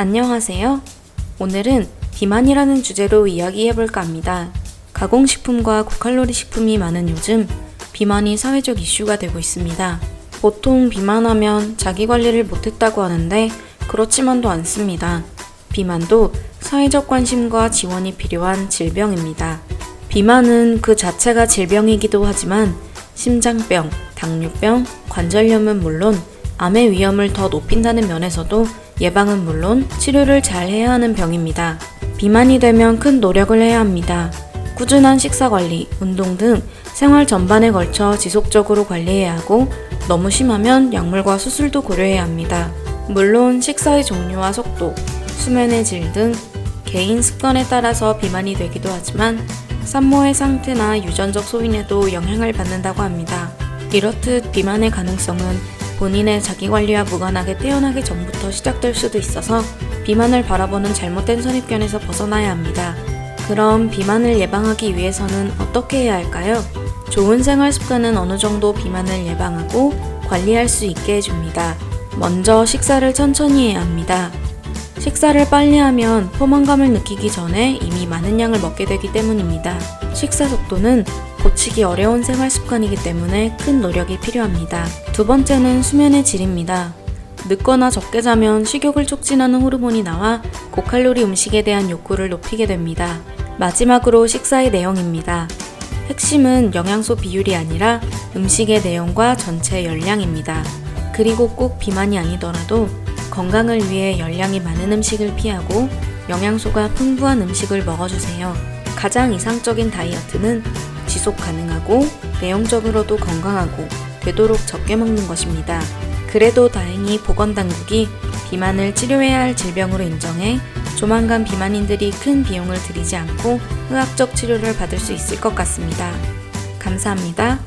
안녕하세요. 오늘은 비만이라는 주제로 이야기해볼까 합니다. 가공식품과 고칼로리 식품이 많은 요즘 비만이 사회적 이슈가 되고 있습니다. 보통 비만하면 자기 관리를 못했다고 하는데 그렇지만도 않습니다. 비만도 사회적 관심과 지원이 필요한 질병입니다. 비만은 그 자체가 질병이기도 하지만 심장병, 당뇨병, 관절염은 물론 암의 위험을 더 높인다는 면에서도 예방은 물론 치료를 잘 해야 하는 병입니다. 비만이 되면 큰 노력을 해야 합니다. 꾸준한 식사 관리, 운동 등 생활 전반에 걸쳐 지속적으로 관리해야 하고 너무 심하면 약물과 수술도 고려해야 합니다. 물론 식사의 종류와 속도, 수면의 질 등 개인 습관에 따라서 비만이 되기도 하지만 산모의 상태나 유전적 소인에도 영향을 받는다고 합니다. 이렇듯 비만의 가능성은 본인의 자기관리와 무관하게 태어나기 전부터 시작될 수도 있어서 비만을 바라보는 잘못된 선입견에서 벗어나야 합니다. 그럼 비만을 예방하기 위해서는 어떻게 해야 할까요? 좋은 생활 습관은 어느 정도 비만을 예방하고 관리할 수 있게 해줍니다. 먼저 식사를 천천히 해야 합니다. 식사를 빨리 하면 포만감을 느끼기 전에 이미 많은 양을 먹게 되기 때문입니다. 식사 속도는 고치기 어려운 생활 습관이기 때문에 큰 노력이 필요합니다. 두 번째는 수면의 질입니다. 늦거나 적게 자면 식욕을 촉진하는 호르몬이 나와 고칼로리 음식에 대한 욕구를 높이게 됩니다. 마지막으로 식사의 내용입니다. 핵심은 영양소 비율이 아니라 음식의 내용과 전체 열량입니다. 그리고 꼭 비만이 아니더라도 건강을 위해 열량이 많은 음식을 피하고 영양소가 풍부한 음식을 먹어주세요. 가장 이상적인 다이어트는 지속 가능하고 내용적으로도 건강하고 되도록 적게 먹는 것입니다. 그래도 다행히 보건당국이 비만을 치료해야 할 질병으로 인정해 조만간 비만인들이 큰 비용을 들이지 않고 의학적 치료를 받을 수 있을 것 같습니다. 감사합니다.